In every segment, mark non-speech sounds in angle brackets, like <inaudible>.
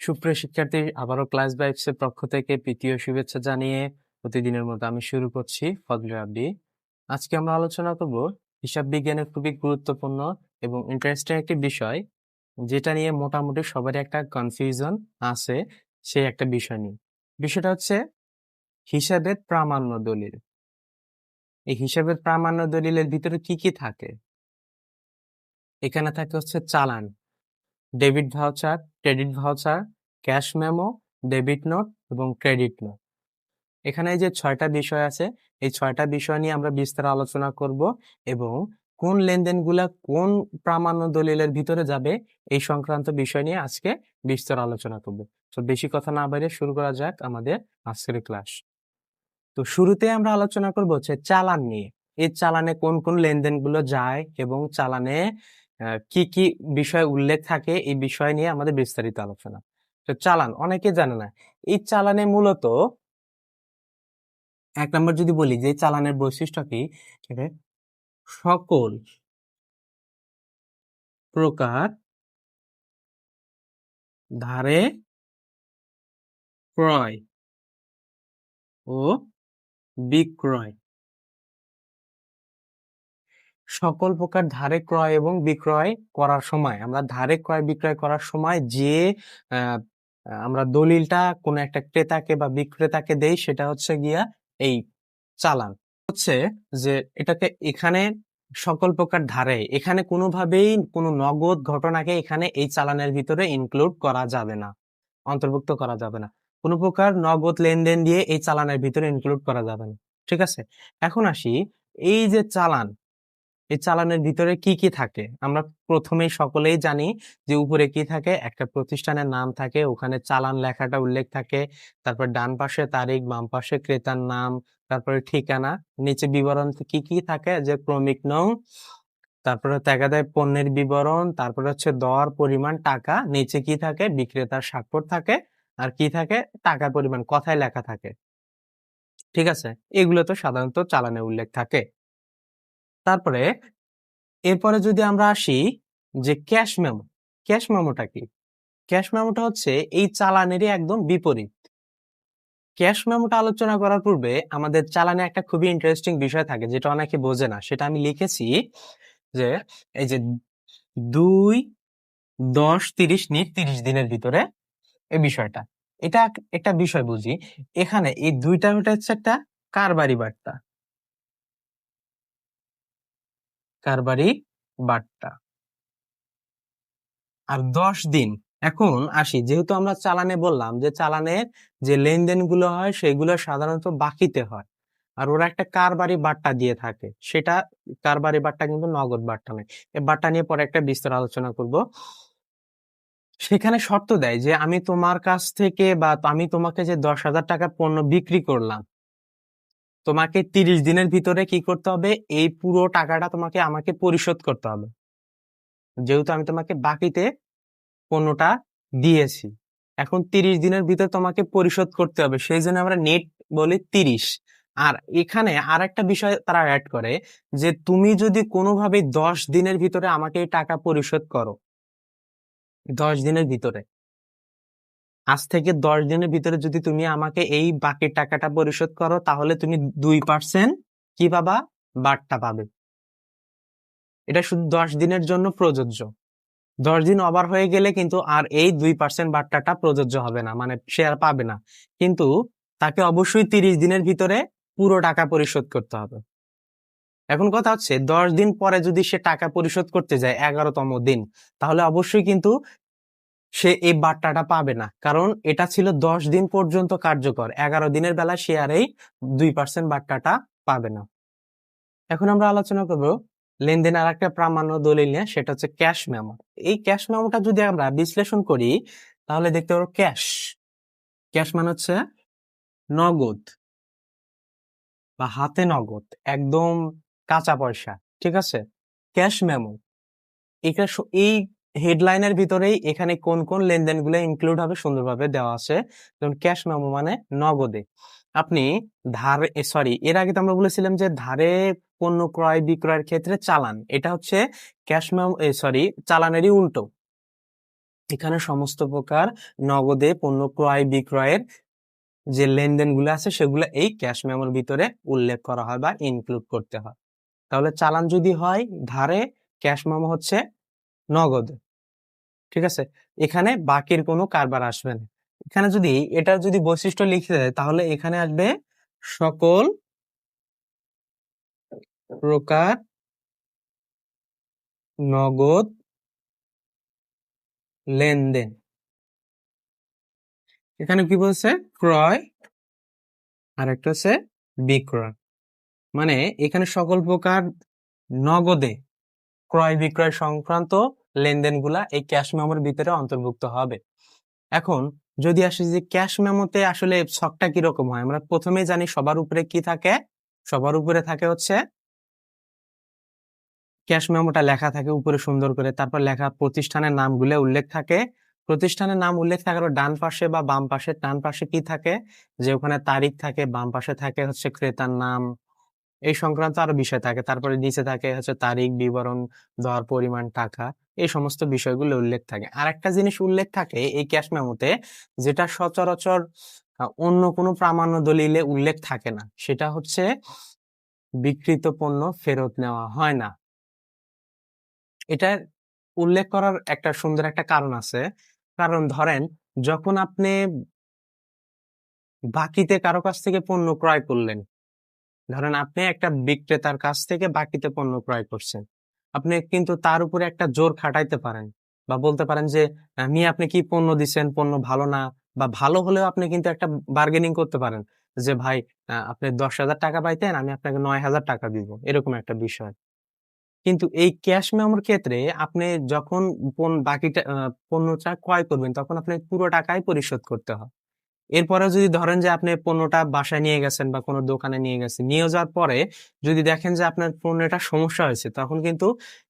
সুপ্রিয় শিক্ষার্থী, আবারও ক্লাস বাইভস এর পক্ষ থেকে প্রীতীয় শুভেচ্ছা জানিয়ে প্রতিদিনের মতো আমি শুরু করছি ফজলে আব্দি আজকে আমরা আলোচনা করব হিসাব বিজ্ঞানের খুবই গুরুত্বপূর্ণ এবং ইন্টারেস্টিং একটি বিষয়, যেটা নিয়ে মোটামুটি সবারই একটা কনফিউশন আছে সেই একটা বিষয় নিয়ে। বিষয়টা হচ্ছে হিসাবের প্রামাণ্য দলিল। এই হিসাবের প্রামাণ্য দলিলের ভিতরে কি কি থাকে? এখানে থাকে হচ্ছে চালান। Debit voucher, credit voucher, cash memo, debit note এবং ক্রেডিট নোট। এখানে যে ছয়টা বিষয় আছে, এই ছয়টা বিষয় নিয়ে আমরা বিস্তার আলোচনা করব এবং কোন লেনদেনগুলা কোন প্রামাণ্য দলিলের ভিতরে যাবে এই সংক্রান্ত বিষয় নিয়ে আজকে বিস্তার আলোচনা করব। তো বেশি কথা না বাইরে শুরু করা যাক আমাদের আজকের ক্লাস। তো শুরুতে আমরা আলোচনা করব হচ্ছে চালান নিয়ে। এই চালানে কোন কোন লেনদেনগুলো যায় এবং চালানে কি কি বিষয় উল্লেখ থাকে এই বিষয় নিয়ে আমাদের বিস্তারিত আলোচনা। তো চালান, অনেকে জানে না। এই চালানে মূলত এক নম্বর যদি বলি যে চালানের বৈশিষ্ট্য কি সকল প্রকার ধারে ক্রয় ও বিক্রয়। সকল প্রকার ধারে ক্রয় এবং বিক্রয় করার সময়, আমরা ধারে ক্রয়, বিক্রয় করার সময় যে আমরা দলিলটা কোন একটা ক্রেতাকে বা বিক্রেতাকে দেই, সেটা হচ্ছে গিয়া এই চালান। হচ্ছে যে, এটাকে এখানে সকল প্রকার ধারে, এখানে কোনোভাবেই কোনো নগদ ঘটনাকে এখানে এই চালানের ভিতরে ইনক্লুড করা যাবে না, অন্তর্ভুক্ত করা যাবে না। কোনো প্রকার নগদ লেনদেন দিয়ে এই চালানের ভিতরে ইনক্লুড করা যাবে না, ঠিক আছে? এখন আসি, এই যে চালান এই চালানের ভিতরে কি কি থাকে? আমরা প্রথমেই সকলেই জানি যে উপরে কি থাকে, একটা প্রতিষ্ঠানের নাম থাকে, ওখানে চালান লেখাটা উল্লেখ থাকে, তারপর ডান পাশে তারিখ, বাম পাশে ক্রেতার নাম, তারপরে ঠিকানা, নিচে বিবরণ কি কি থাকে? যে ক্রমিক নং, তারপরে দেখা দেয় পণ্যের বিবরণ, তারপরে হচ্ছে দর, পরিমাণ, টাকা, নিচে কি থাকে? বিক্রেতার স্বাক্ষর থাকে, আর কি থাকে? টাকার পরিমাণ, কথায় লেখা থাকে। ঠিক আছে? এগুলো তো সাধারণত চালানে উল্লেখ থাকে। তারপরে এরপরে যদি আমরা আসি যে ক্যাশ মেমো, ক্যাশ মেমোটা কি? ক্যাশ মেমোটা হচ্ছে এই চালানেরই একদম বিপরীত। ক্যাশ মেমোটা আলোচনা করার পূর্বে আমাদের চালানে একটা খুবই ইন্টারেস্টিং বিষয় থাকে যেটা অনেকে বোঝে না। সেটা আমি লিখেছি যে এই যে দুই, দশ, তিরিশ নিট তিরিশ দিনের ভিতরে এই বিষয়টা। এটা একটা বিষয় বুঝি। এখানে এই দুইটা হচ্ছে একটা কারবারি বার্তা। কারবারি বার্তা আর দশ দিন। এখন আসি, যেহেতু আমরা চালানে বললাম যে চালানের যে হয়, সেগুলো সাধারণত বাকিতে হয়। আর ওরা একটা কারবারি বার্তা দিয়ে থাকে। সেটা কারবারি বার্তা কিন্তু নগদ বার্তা নয়। এই নিয়ে পরে একটা বিস্তার আলোচনা করব। সেখানে শর্ত দেয় যে আমি তোমার কাছ থেকে বা আমি তোমাকে যে দশ হাজার টাকা পণ্য বিক্রি করলাম তোমাকে তিরিশ দিনের ভিতরে কি করতে হবে? এই পুরো টাকাটা তোমাকে আমাকে পরিশোধ করতে হবে। যেহেতু আমি তোমাকে বাকিতে পণ্যটা দিয়েছি, এখন তিরিশ দিনের ভিতরে তোমাকে পরিশোধ করতে হবে। সেই জন্য আমরা নেট বলি তিরিশ। আর এখানে আর একটা বিষয় তারা অ্যাড করে যে তুমি যদি কোনোভাবে দশ দিনের ভিতরে আমাকে টাকা পরিশোধ করো, দশ দিনের ভিতরে আজ থেকে দশ দিনের ভিতরে যদি তুমি আমাকে এই বাকি টাকাটা পরিশোধ করো, তাহলে তুমি দুই পার্সেন্ট কি পাবা? বার্তা পাবে। এটা শুধু দশ দিনের জন্য প্রযোজ্য। দশ দিন ওভার হয়ে গেলে কিন্তু আর এই দুই পার্সেন্ট বার্তাটা প্রযোজ্য হবে না মানে সে আর পাবে না। কিন্তু তাকে অবশ্যই তিরিশ দিনের ভিতরে পুরো টাকা পরিশোধ করতে হবে। এখন কথা হচ্ছে, দশ দিন পরে যদি সে টাকা পরিশোধ করতে যায়, এগারোতম দিন, তাহলে অবশ্যই কিন্তু সে এই বার্তাটা পাবে না। কারণ এটা ছিল দশ দিন পর্যন্ত কার্যকর। এগারো দিনের বেলা সে আর এই দুই পার্সেন্ট বার্তাটা পাবে না। এখন আমরা আলোচনা করব লেনদেন আর একটা প্রামাণ্য দলিল নিয়ে, সেটা হচ্ছে ক্যাশ মেমো। এই ক্যাশ মেমোটা যদি আমরা বিশ্লেষণ করি, তাহলে দেখতে পাবো ক্যাশ। ক্যাশ মানে হচ্ছে নগদ বা হাতে নগদ, একদম কাঁচা পয়সা, ঠিক আছে? Cash memo. এটা এই হেডলাইনের ভিতরেই এখানে কোন কোন লেনদেনগুলো ইনক্লুড হবে সুন্দরভাবে দেওয়া আছে। যেমন ক্যাশ মেমো মানে নগদে। আপনি ধার সরি এর আগে তো আমরা বলেছিলাম যে ধারে পণ্য ক্রয় বিক্রয়ের ক্ষেত্রে চালান। এটা হচ্ছে ক্যাশ মেমো সরি চালানেরই উল্টো। এখানে সমস্ত প্রকার নগদে পণ্য ক্রয় বিক্রয়ের যে লেনদেনগুলো আছে, সেগুলো এই ক্যাশ মেমোর ভিতরে উল্লেখ করা হয় বা ইনক্লুড করতে হয়। তাহলে চালান যদি হয়, ধারে ক্যাশ মেমো হচ্ছে নগদে, ঠিক আছে? এখানে বাকির কোনো কারবার আসবে না। এখানে যদি এটা যদি বৈশিষ্ট্য লিখে দেয়, তাহলে এখানে আসবে সকল প্রকার নগদ লেনদেন। এখানে কি বলছে? ক্রয় আর একটা হচ্ছে বিক্রয়। মানে এখানে সকল প্রকার নগদে ক্রয় বিক্রয় সংক্রান্ত লেনদেনগুলা এই ক্যাশ মেমোর ভিতরে অন্তর্ভুক্ত হবে। এখন যদি আসি যে ক্যাশ মেমোতে আসলে ছকটা কীরকম হয়, আমরা প্রথমে জানি সবার উপরে কি থাকে। সবার উপরে থাকে হচ্ছে ক্যাশ মেমোটা লেখা থাকে উপরে সুন্দর করে, তারপর লেখা প্রতিষ্ঠানের নামগুলো উল্লেখ থাকে। প্রতিষ্ঠানের নাম উল্লেখ থাকার ডান পাশে বা বাম পাশে, ডান পাশে কি থাকে? যে ওখানে তারিখ থাকে, বাম পাশে থাকে হচ্ছে ক্রেতার নাম এই সংক্রান্ত আরও বিষয় থাকে। তারপরে নিচে থাকে হচ্ছে তারিখ, বিবরণ, দর, পরিমাণ, টাকা এই সমস্ত বিষয়গুলো উল্লেখ থাকে। আর একটা জিনিস উল্লেখ থাকে এই ক্যাশ মেমোতে যেটা সচরাচর অন্য কোনো প্রামাণ্য দলিলে উল্লেখ থাকে না। সেটা হচ্ছে বিকৃত পণ্য ফেরত নেওয়া হয় না। এটার উল্লেখ করার একটা সুন্দর একটা কারণ আছে। কারণ ধরেন যখন আপনি বাকিতে কারও কাছ থেকে পণ্য ক্রয় করলেন ধরেন আপনি একটা বিক্রেতার কাছ থেকে বাকিতে পণ্য ক্রয় করছেন। আপনি কিন্তু তার উপরে একটা জোর খাটাইতে পারেন বা বলতে পারেন যে আহ, মিয়া আপনি কি পণ্য দিচ্ছেন পণ্য ভালো না? বা ভালো হলেও আপনি কিন্তু একটা বার্গেনিং করতে পারেন যে ভাই আপনি দশ হাজার টাকা পাইতেন আমি আপনাকে নয় হাজার টাকা দিব। এরকম একটা বিষয়। কিন্তু এই ক্যাশ মেমোর ক্ষেত্রে আপনি যখন বাকিটা পণ্যটা ক্রয় করবেন তখন আপনি পুরো টাকাই পরিশোধ করতে হয়। এরপরে যদি ধরেন যে আপনি পণ্যটা বাসায় নিয়ে গেছেন বা কোনো দোকানে নিয়ে গেছেন, নিয়ে যাওয়ার পরে যদি দেখেন যে আপনার পণ্যটা সমস্যা হয়েছে, তখন কিন্তু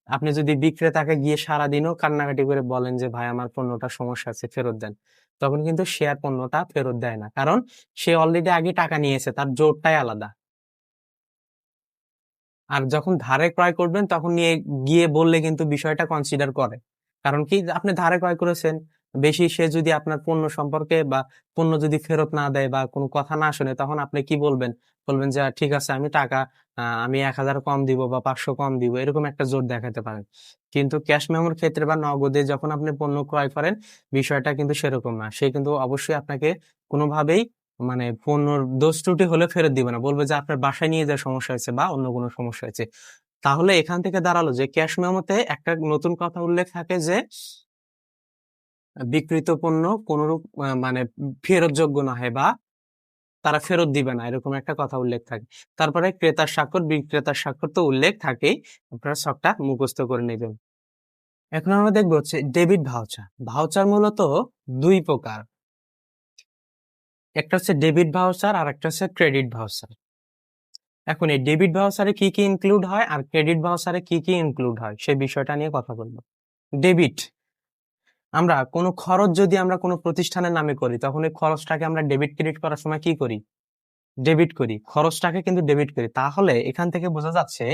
আপনি যদি বিক্রেতাকে গিয়ে সারাদিনও কান্নাকাটি করে বলেন যে, ভাই, আমার পণ্যটা সমস্যা আছে, ফেরত দেন। তখন কিন্তু সে আর পণ্যটা ফেরত দেয় না। কারণ সে অলরেডি আগে টাকা নিয়েছে, তার জোরটাই আলাদা। আর যখন ধারে ক্রয় করবেন, তখন নিয়ে গিয়ে বললে কিন্তু বিষয়টা কনসিডার করে। কারণ কি? আপনি ধারে ক্রয় করেছেন। বেশি সে যদি আপনার পণ্য সম্পর্কে বা পণ্য যদি ফেরত না দেয় বা কোনো কথা না শুনে, তখন আপনি কি বলবেন? বলবেন যে ঠিক আছে, আমি টাকা আমি এক হাজার কম দিব বা পাঁচশো কম দিব। এরকম একটা জোর দেখাতে পারেন। কিন্তু ক্যাশ মেমোর ক্ষেত্রে বা নগদে যখন আপনি পণ্য ক্রয় করেন, বিষয়টা কিন্তু সেরকম না। সে কিন্তু অবশ্যই আপনাকে কোনোভাবেই মানে পণ্যর দোষ ত্রুটি হলে ফেরত দিবে না। বলবে যে, আপনার বাসায় নিয়ে যাওয়ার সমস্যা হয়েছে বা অন্য কোনো সমস্যা হয়েছে। তাহলে এখান থেকে দাঁড়াল যে, ক্যাশ মেমোতে একটা নতুন কথা উল্লেখ থাকে যে বিক্রিত পণ্য কোনরূপ মানে ফেরতযোগ্য না হয় বা তারা ফেরত দিবে না, এরকম একটা কথা উল্লেখ থাকে। তারপরে ক্রেতার স্বাক্ষর, বিক্রেতার স্বাক্ষর তো উল্লেখ থাকেই, আপনারা সবটা মুখস্থ করে নেবেন। এখন আমরা দেখব হচ্ছে ডেবিট ভাউচার। ভাউচার মূলত দুই প্রকার। একটা হচ্ছে ডেবিট ভাউচার আর একটা হচ্ছে ক্রেডিট ভাউচার। এখন এই ডেবিট ভাউচারে কি কি ইনক্লুড হয় আর ক্রেডিট ভাউচারে কি কি ইনক্লুড হয় সেই বিষয়টা নিয়ে কথা বলব। ডেবিট আমরা কোনো খরচ যদি আমরা কোনো প্রতিষ্ঠানের নামে করি, তখন এই খরচটাকে আমরা ডেবিট ক্রেডিট করার সময় কি করি? ডেবিট করি। খরচটাকে কিন্তু ডেবিট করি। তাহলে এখান থেকে বোঝা যাচ্ছে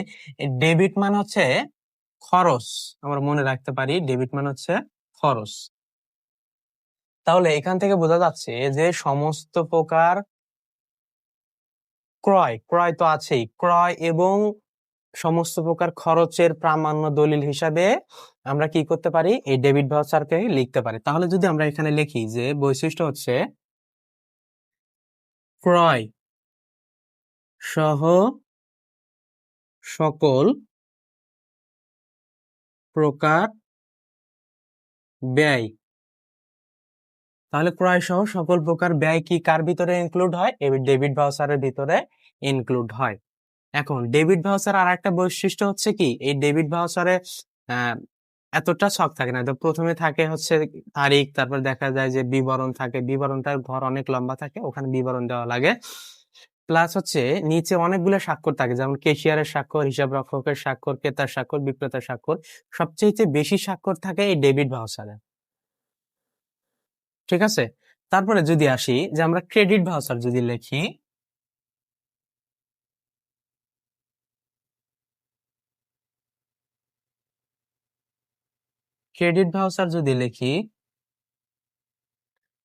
ডেবিট মানে হচ্ছে খরচ। আমরা মনে রাখতে পারি ডেবিট মানে হচ্ছে খরচ। তাহলে এখান থেকে বোঝা যাচ্ছে যে সমস্ত প্রকার ক্রয় ক্রয় তো আছেই। ক্রয় এবং সমস্ত প্রকার খরচের প্রামাণ্য দলিল হিসাবে আমরা কি করতে পারি? এই ডেবিট ভাউচারকে লিখতে পারি। তাহলে যদি আমরা এখানে লিখি যে বৈশিষ্ট্য হচ্ছে ক্রয় সহ সকল প্রকার ব্যয়। তাহলে ক্রয় সহ সকল প্রকার ব্যয় কি কার ভিতরে ইনক্লুড হয়? এই ডেবিট ভাউচারের ভিতরে ইনক্লুড হয়। এখন, ডেবিট ভাউচার আর একটা বৈশিষ্ট্য হচ্ছে কি? এই ডেবিট ভাউচারে এতটা ছক থাকে না। তো প্রথমে থাকে হচ্ছে তারিখ, তারপর দেখা যায় যে বিবরণ থাকে। বিবরণটার ঘর অনেক লম্বা থাকে, ওখানে বিবরণ দেওয়া লাগে। প্লাস হচ্ছে নিচে অনেকগুলো স্বাক্ষর থাকে, যেমন কেশিয়ারের স্বাক্ষর হিসাব রক্ষকের স্বাক্ষর, ক্রেতার স্বাক্ষর, বিক্রেতার স্বাক্ষর। সবচেয়ে বেশি স্বাক্ষর থাকে এই ডেবিট ভাউচারে ঠিক আছে? তারপরে যদি আসি, যে আমরা ক্রেডিট ভাউচার যদি লিখি ক্রেডিট ভাউচার যদি লিখি,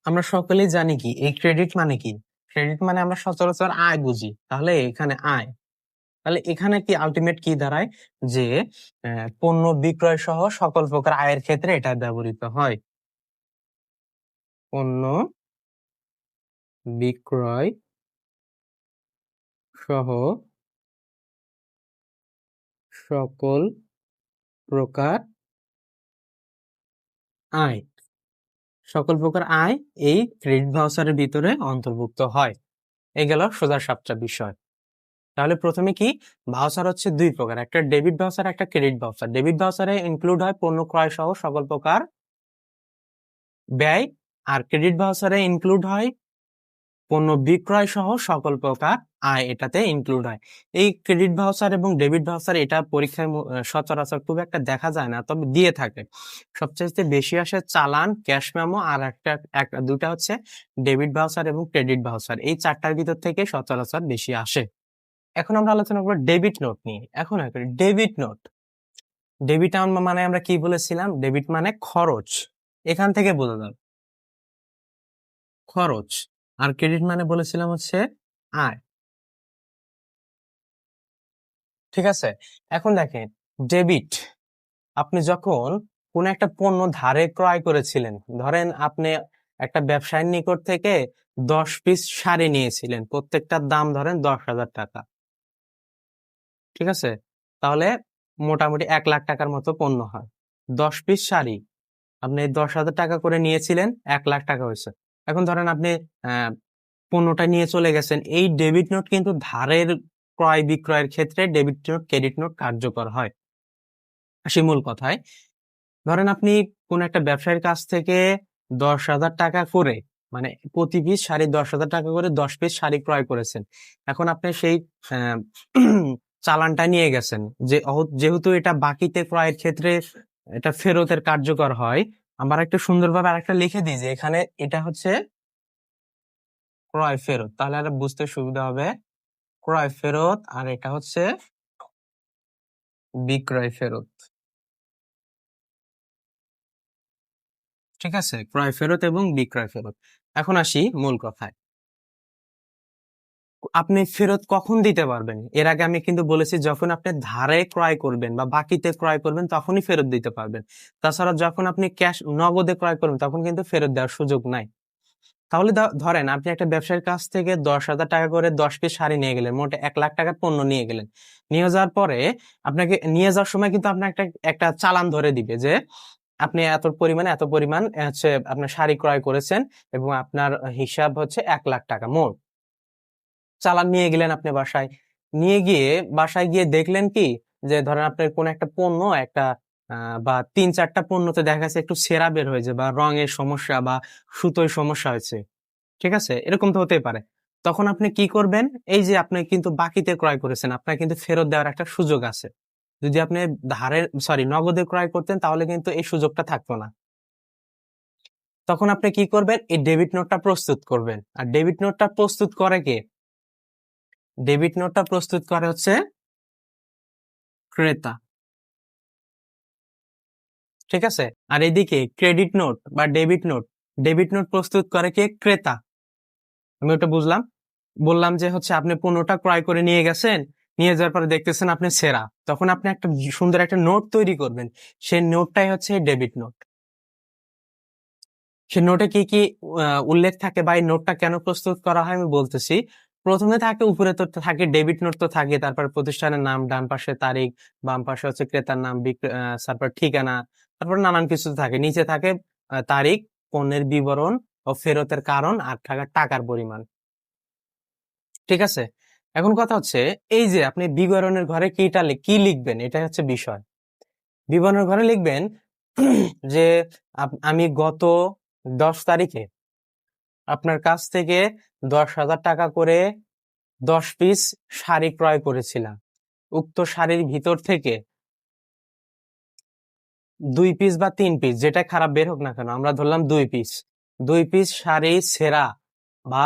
আমরা সকলেই জানি কি, এই ক্রেডিট মানে কি? ক্রেডিট মানে আমরা সচরাচর আয় বুঝি, তাহলে এখানে আয়। তাহলে এখানে কি আলটিমেট কি দাঁড়ায়? যে পণ্য বিক্রয় সহ সকল প্রকার আয়ের ক্ষেত্রে এটা ব্যবহৃত হয়। পণ্য বিক্রয় সহ সকল প্রকার আয়। সকল প্রকার আয় এই ক্রেডিট ভাউচারের ভিতরে অন্তর্ভুক্ত হয়। এ গেল সোজা সাতটা বিষয়। তাহলে প্রথমে কি? ভাউচার হচ্ছে দুই প্রকার, একটা ডেবিট ভাউচার একটা ক্রেডিট ভাউচার ডেবিট ভাউচারে ইনক্লুড হয় পণ্য ক্রয় সহ সকল প্রকার ব্যয়, আর ক্রেডিট ভাউচারে ইনক্লুড হয় পণ্য বিক্রয় সহ সকল প্রকার আয় এটাতে ইনক্লুড হয়। এই ক্রেডিট ভাউচার এবং ডেবিট ভাউচার এটা পরীক্ষায় সচরাচর খুব একটা দেখা যায় না, তবে দিয়ে থাকে। সবচেয়ে বেশি আসে চালান, ক্যাশ মেমো আর একটা একটা দুটা হচ্ছে ডেবিট ভাউচার এবং ক্রেডিট ভাউচার এই চারটার ভিতর থেকে সচরাচর বেশি আসে। এখন আমরা আলোচনা করব ডেবিট নোট নিয়ে। এখন ডেবিট নোট ডেবিট মানে আমরা কি বলেছিলাম? ডেবিট মানে খরচ। এখান থেকে বোঝা যাবে। খরচ। আর ক্রেডিট মানে বলেছিলাম হচ্ছে আয়। ঠিক আছে? এখন দেখেন ডেবিট আপনি যখন কোন একটা পণ্য ধারে ক্রয় করেছিলেন, ধরেন আপনি একটা ব্যবসায়ীর নিকট থেকে দশ পিস শাড়ি নিয়েছিলেন, প্রত্যেকটার দাম ধরেন দশ হাজার টাকা। ঠিক আছে? তাহলে মোটামুটি এক লাখ টাকার মতো পণ্য হয়। দশ পিস শাড়ি, আপনি দশ হাজার টাকা করে নিয়েছিলেন, এক লাখ টাকা হয়েছে। এখন ধরেন আপনি পণ্যটা নিয়ে চলে গেছেন, এই ডেবিট নোট কিন্তু ধারের ক্রয় বিক্রয়ের ক্ষেত্রে ডেবিট নোট ক্রেডিট নোট কার্যকর হয়। আসি মূল কথায়। ধরেন আপনি কোন একটা ব্যবসায়ীর কাছ থেকে দশ হাজার টাকা করে মানে প্রতি পিস শাড়ি দশ হাজার টাকা করে দশ পিস শাড়ি ক্রয় করেছেন। এখন আপনি সেই চালানটা নিয়ে গেছেন। যে যেহেতু এটা বাকিতে ক্রয়ের ক্ষেত্রে এটা ফেরতের কার্যকর হয় আমরা সুন্দর সুন্দরভাবে আরেকটা লিখে দিই যে এখানে এটা হচ্ছে ক্রয় ফেরত। তাহলে আর বুঝতে সুবিধা হবে ক্রয় ফেরত আর এটা হচ্ছে বিক্রয় ফেরত। ঠিক আছে? ক্রয় ফেরত এবং বিক্রয় ফেরত। এখন আসি মূল কথায়। আপনি ফেরত কখন দিতে পারবেন? এর আগে আমি কিন্তু বলেছি, যখন আপনি ধারে ক্রয় করবেন বা বাকিতে ক্রয় করবেন, তখনই ফেরত দিতে পারবেন। তাছাড়া যখন আপনি ক্যাশ নগদে ক্রয় করবেন, তখন কিন্তু ফেরত দেওয়ার সুযোগ নাই। তাহলে ধরেন আপনি একটা ব্যবসায়ীর কাছ থেকে দশ হাজার টাকা করে দশ পিস শাড়ি নিয়ে গেলেন, মোট এক লাখ টাকার পণ্য নিয়ে গেলেন। নিয়ে যাওয়ার পরে আপনাকে, নিয়ে যাওয়ার সময় কিন্তু আপনার একটা একটা চালান ধরে দিবে যে, আপনি এত পরিমাণে, এত পরিমাণ হচ্ছে আপনার শাড়ি ক্রয় করেছেন এবং আপনার হিসাব হচ্ছে এক লাখ টাকা মোট। চালান নিয়ে গেলেন আপনি বাসায়। নিয়ে গিয়ে বাসায় গিয়ে দেখলেন কি? যে ধরেন আপনার কোন একটা পণ্য, একটা বা তিন চারটা পণ্যতে দেখা যাচ্ছে একটু সেরা বের হয়েছে বা রঙের সমস্যা বা সুতোয় সমস্যা হয়েছে। ঠিক আছে? এরকম তো হতেই পারে। তখন আপনি কি করবেন? এই যে আপনি কিন্তু বাকিতে ক্রয় করেছেন, আপনার কিন্তু ফেরত দেওয়ার একটা সুযোগ আছে। যদি আপনি ধারে সরি নগদে ক্রয় করতেন তাহলে কিন্তু এই সুযোগটা থাকতো না। তখন আপনি কি করবেন? এই ডেবিট নোটটা প্রস্তুত করবেন। আর ডেবিট নোটটা প্রস্তুত করে কে? ডেবিট নোটটা প্রস্তুত করে হচ্ছে ক্রেতা। ঠিক আছে? আর এদিকে ক্রেডিট নোট বা ডেবিট নোট ডেবিট নোট প্রস্তুত করে কে? ক্রেতা। আমি ওটা বুঝলাম? বললাম যে হচ্ছে আপনি পণ্যটা ক্রয় করে নিয়ে গেছেন, নিয়ে যাওয়ার পরে দেখতেছেন আপনি সেরা। তখন আপনি একটা সুন্দর একটা নোট তৈরি করবেন। সেই নোটটাই হচ্ছে ডেবিট নোট। সে নোটে কি কি উল্লেখ থাকে বা এই নোটটা কেন প্রস্তুত করা হয় আমি বলতেছি। প্রথমে থাকে, উপরে তো থাকে ডেবিট নোট তো থাকে, তারপর প্রতিষ্ঠানের নাম, ডান পাশে তারিখ, বাম পাশে হচ্ছে ক্রেতার নাম তারপর ঠিকানা, তারপর নানান কিছু থাকে। নিচে থাকে তারিখ, পণ্যের বিবরণ ও ফেরতের কারণ আর থাকা টাকার পরিমাণ। ঠিক আছে? এখন কথা হচ্ছে, এই যে আপনি বিবরণের ঘরে কিটা কি লিখবেন এটা হচ্ছে বিষয়। বিবরণের ঘরে লিখবেন যে আমি গত দশ তারিখে আপনার কাছ থেকে দশ হাজার টাকা করে দশ পিস শাড়ি ক্রয় করেছিলাম। উক্ত শাড়ির ভিতর থেকে দুই পিস বা তিন পিস যেটা খারাপ বের হোক না কেন, আমরা ধরলাম দুই পিস। দুই পিস শাড়ি সেরা বা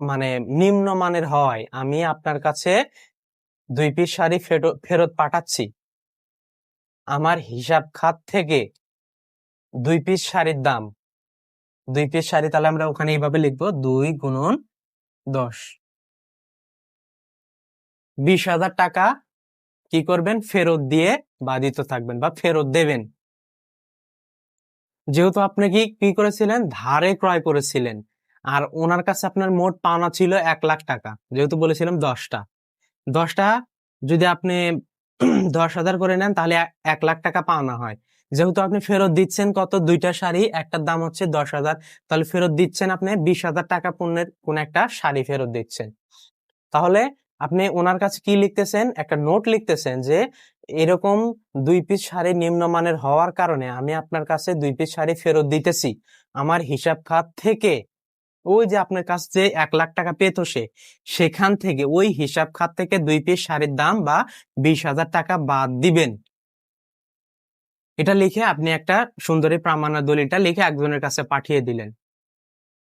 মানে নিম্নমানের হয়, আমি আপনার কাছে দুই পিস শাড়ি ফেরত ফেরত পাঠাচ্ছি। আমার হিসাব খাত থেকে দুই পিস শাড়ির দাম দুই পিস শাড়ি তাহলে আমরা ওখানে এইভাবে লিখব দুই গুণন দশ। বিশ হাজার টাকা কি করবেন? ফেরত দিয়ে বাধিত থাকবেন বা ফেরত দেবেন। যেহেতু আপনি কি কি করেছিলেন? ধারে ক্রয় করেছিলেন। আর ওনার কাছে আপনার মোট পাওনা ছিল এক লাখ টাকা। যেহেতু বলেছিলাম দশটা। দশটা যদি আপনি <clears throat> দশ হাজার করে নেন তাহলে এক লাখ টাকা পাওনা হয়। যেহেতু আপনি ফেরত দিচ্ছেন কত? দুইটা শাড়ি, একটার দাম হচ্ছে দশ হাজার। তাহলে ফেরত দিচ্ছেন আপনি বিশ হাজার টাকা পণ্যের কোন একটা শাড়ি ফেরত দিচ্ছেন। তাহলে আপনি ওনার কাছে কি লিখতেছেন? একটা নোট লিখতেছেন যে এরকম দুই পিস শাড়ি নিম্নমানের হওয়ার কারণে আমি আপনার কাছে দুই পিস শাড়ি ফেরত দিতেছি। আমার হিসাব খাত থেকে ওই যে আপনার কাছে যে এক লাখ টাকা পেত সে, সেখান থেকে ওই হিসাব খাত থেকে দুই পিস শাড়ির দাম বা বিশ হাজার টাকা বাদ দিবেন। এটা লিখে আপনি একটা সুন্দরী প্রামাণ্য দলিলটা লিখে একজনের কাছে পাঠিয়ে দিলেন।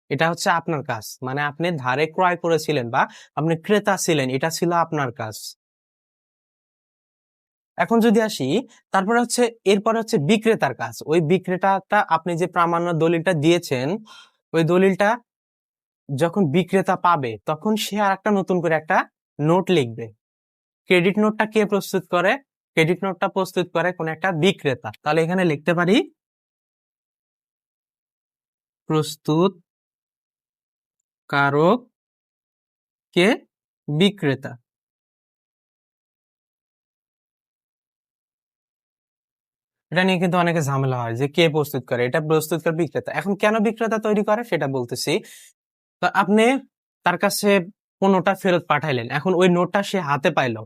এটা হচ্ছে আপনার কাজ। মানে আপনি ধারে ক্রয় করেছিলেন বা আপনি ক্রেতা ছিলেন, এটা ছিল আপনার কাজ। এখন যদি আসি, তারপরে হচ্ছে, এরপরে হচ্ছে বিক্রেতার কাজ। ওই বিক্রেতাটা আপনি যে প্রামাণ্য দলিলটা দিয়েছেন, ওই দলিলটা যখন বিক্রেতা পাবে, তখন সে আর একটা নতুন করে একটা নোট লিখবে। ক্রেডিট নোটটা কে প্রস্তুত করে? ক্রেডিট নোটটা প্রস্তুত করে কোন একটা বিক্রেতা। তাহলে এখানে লিখতে পারি, প্রস্তুত কারক কে বিক্রেতা। এটা নিয়ে কিন্তু অনেকে ঝামেলা হয় যে কে প্রস্তুত করে, এটা প্রস্তুত করে বিক্রেতা। এখন কেন বিক্রেতা তৈরি করে সেটা বলতেছি। তো আপনি তার কাছে পণ্যটা ফেরত পাঠাইলেন, এখন ওই নোটটা সে হাতে পাইলো।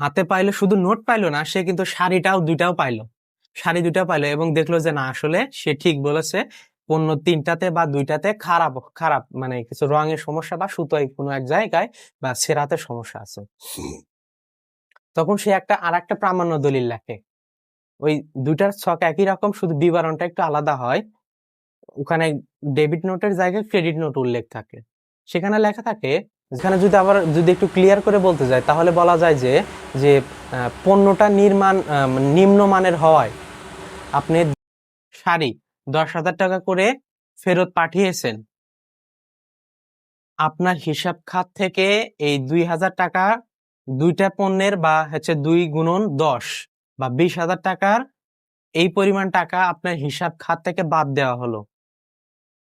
হাতে পাইলো শুধু নোট পাইলো না সে কিন্তু শাড়িটাও দুইটাও পাইলো। শাড়ি দুইটাও পাইলো এবং দেখল যে না আসলে সে ঠিক বলেছে পণ্য তিনটাতে বা দুইটাতে খারাপ খারাপ মানে কিছু রঙের সমস্যা বা সুতোয় কোনো এক জায়গায় বা সেরাতে সমস্যা আছে। তখন সে একটা আর একটা প্রামাণ্য দলিল লেখে। ওই দুইটার ছক একই রকম শুধু বিবরণটা একটু আলাদা হয়। ওখানে ডেবিট নোটের জায়গায় ক্রেডিট নোট উল্লেখ থাকে। সেখানে লেখা থাকে যেখানে যদি আবার যদি একটু ক্লিয়ার করে বলতে যায় তাহলে বলা যায় যে যে পণ্যটা নির্মাণ আহ, নিম্নমানের হওয়ায় আপনি শাড়ি দশ হাজার টাকা করে ফেরত পাঠিয়েছেন। আপনার হিসাব খাত থেকে এই দুই হাজার টাকা দুইটা পণ্যের বা হচ্ছে দুই গুণন দশ বা বিশ হাজার টাকার এই পরিমাণ টাকা আপনার হিসাব খাত থেকে বাদ দেওয়া হলো।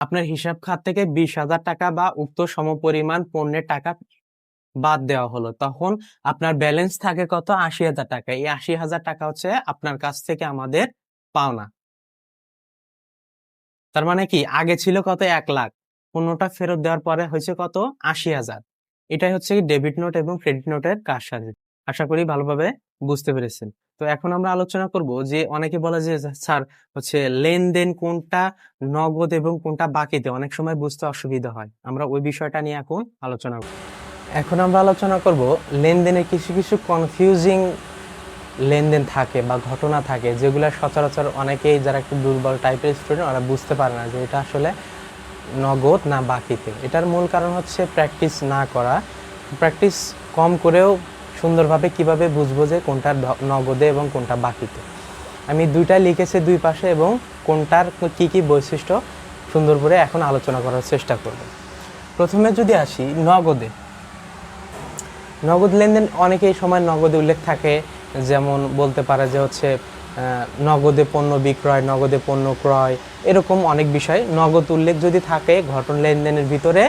আপনার হিসাব খাত থেকে বিশ হাজার টাকা বা উক্ত সমপরিমাণ পণ্যের টাকা বাদ দেওয়া হলো। তখন আপনার ব্যালেন্স থাকে কত? আশি হাজার টাকা। এই আশি হাজার টাকা হচ্ছে আপনার কাছ থেকে আমাদের পাওনা। তার মানে কি? আগে ছিল কত? এক লাখ। পণ্যটা ফেরত দেওয়ার পরে হয়েছে কত? আশি হাজার। এটাই হচ্ছে ডেবিট নোট এবং ক্রেডিট নোটের কারসাজি। আশা করি ভালোভাবে বুঝতে পেরেছেন। তো এখন আমরা আলোচনা করব যে অনেকে বলে যে স্যার, হচ্ছে লেনদেন কোনটা নগদ এবং কোনটা বাকিতে? অনেক সময় বুঝতে অসুবিধা হয়। আমরা ওই বিষয়টা নিয়ে এখন আলোচনা করব। এখন আমরা আলোচনা করব লেনদেনে কিছু কিছু কনফিউজিং লেনদেন থাকে বা ঘটনা থাকে যেগুলো সচরাচর অনেকেই যারা একটু দুর্বল টাইপের স্টুডেন্ট ওরা বুঝতে পারে না যে এটা আসলে নগদ না বাকিতে। এটার মূল কারণ হচ্ছে প্র্যাকটিস না করা। প্র্যাকটিস কম করেও সুন্দরভাবে কীভাবে বুঝব যে কোনটা নগদে এবং কোনটা বাকিতে? আমি দুইটা লিখেছি দুই পাশে এবং কোনটার কি কি বৈশিষ্ট্য সুন্দর করে এখন আলোচনা করার চেষ্টা করব। প্রথমে যদি আসি, নগদে। নগদ লেনদেন অনেকেই সময় নগদে উল্লেখ থাকে, যেমন বলতে পারে যে হচ্ছে নগদে পণ্য বিক্রয়, নগদে পণ্য ক্রয়, এরকম অনেক বিষয়। নগদ উল্লেখ যদি থাকে, ঘটন লেনদেনের ভিতরে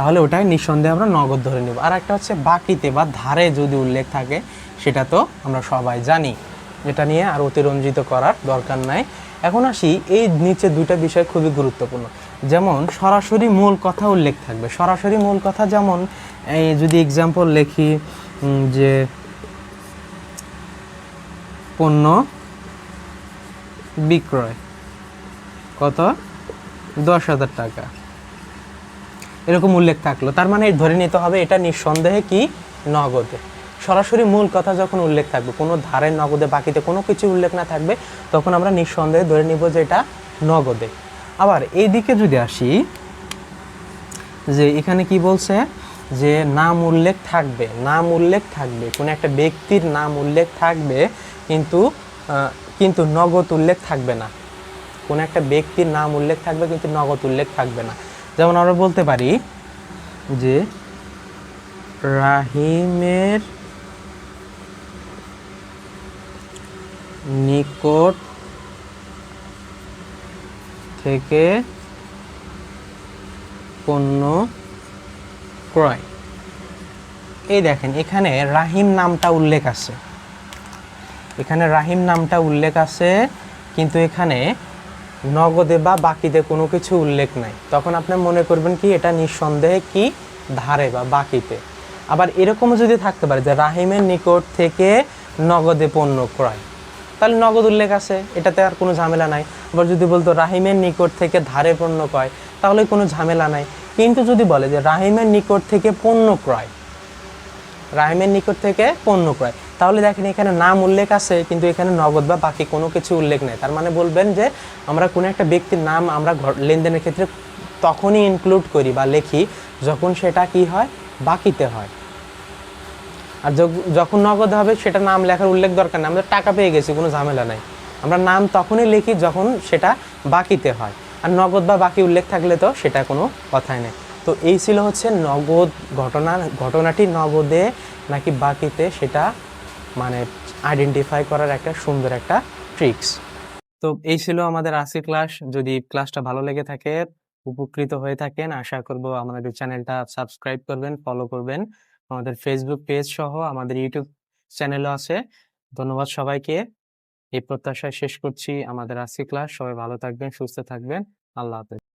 তাহলে ওটাই নিঃসন্দেহে আমরা নগদ ধরে নেব। আর একটা হচ্ছে বাকিতে বা ধারে যদি উল্লেখ থাকে, সেটা তো আমরা সবাই জানি। এটা নিয়ে আর অতিরঞ্জিত করার দরকার নাই। এখন আসি, এই নিচে দুইটা বিষয় খুবই গুরুত্বপূর্ণ। যেমন, সরাসরি মূল কথা উল্লেখ থাকবে। সরাসরি মূল কথা যেমন, এই যদি এক্সাম্পল লিখি যে পণ্য বিক্রয়, কত? দশ হাজার টাকা। এরকম উল্লেখ থাকল। তার মানে ধরে নিতে হবে এটা নিঃসন্দেহে কি? নগদে। সরাসরি মূল কথা যখন উল্লেখ থাকবে, কোনো ধারের নগদে, বাকিতে কোনো কিছু উল্লেখ না থাকবে, তখন আমরা নিঃসন্দেহে ধরে নিব যে এটা নগদে। আবার এই দিকে যদি আসি, যে এখানে কি বলছে? যে নাম উল্লেখ থাকবে, নাম উল্লেখ থাকবে, কোন একটা ব্যক্তির নাম উল্লেখ থাকবে, কিন্তু কিন্তু নগদ উল্লেখ থাকবে না। কোনো একটা ব্যক্তির নাম উল্লেখ থাকবে, কিন্তু নগদ উল্লেখ থাকবে না। যেমন আমরা বলতে পারি যে রাহিমের নিকট থেকে পণ্য ক্রয়। এই দেখেন, এখানে রাহিম নামটা উল্লেখ আছে। এখানে রাহিম নামটা উল্লেখ আছে, কিন্তু এখানে নগদে বা বাকিতে কোনো কিছু উল্লেখ নাই। তখন আপনি মনে করবেন কি, এটা নিঃসন্দেহে কি? ধারে বা বাকিতে। আবার এরকমও যদি থাকতে পারে যে রাহিমের নিকট থেকে নগদে পণ্য ক্রয়। তাহলে নগদ উল্লেখ আছে, এটাতে আর কোনো ঝামেলা নাই। আবার যদি বলতো রাহিমের নিকট থেকে ধারে পণ্য ক্রয়, তাহলে কোনো ঝামেলা নাই। কিন্তু যদি বলে যে রাহিমের নিকট থেকে পণ্য ক্রয়, রাহিমের নিকট থেকে পণ্য ক্রয় তাহলে দেখেন এখানে নাম উল্লেখ আছে, কিন্তু এখানে নগদ বা বাকি কোনো কিছু উল্লেখ নেই। তার মানে বলবেন যে আমরা কোনো একটা ব্যক্তির নাম আমরা লেনদেনের ক্ষেত্রে তখনই ইনক্লুড করি বা লিখি যখন সেটা কি হয়? বাকিতে হয়। আর যখ- যখন নগদ হবে সেটা নাম লেখার উল্লেখ দরকার নেই। আমরা টাকা পেয়ে গেছি, কোনো ঝামেলা নাই। আমরা নাম তখনই লিখি যখন সেটা বাকিতে হয়। আর নগদ বা বাকি উল্লেখ থাকলে তো সেটা কোনো কথাই নেই। তো এই ছিল হচ্ছে নগদ ঘটনা ঘটনাটি নগদে নাকি বাকিতে সেটা মানে আইডেন্টিফাই করার একটা সুন্দর একটা ট্রিক্স তো এই ছিল আমাদের আজকের ক্লাস যদি ক্লাসটা ভালো লেগে থাকে, উপকৃত হয়ে থাকেন, আশা করব আমাদের চ্যানেলটা সাবস্ক্রাইব করবেন ফলো করবেন। আমাদের ফেসবুক পেজ সহ আমাদের ইউটিউব চ্যানেলও আছে। ধন্যবাদ সবাইকে। এই প্রত্যাশায় শেষ করছি আমাদের আজকে ক্লাস সবাই ভালো থাকবেন, সুস্থ থাকবেন। আল্লাহ হাফেজ।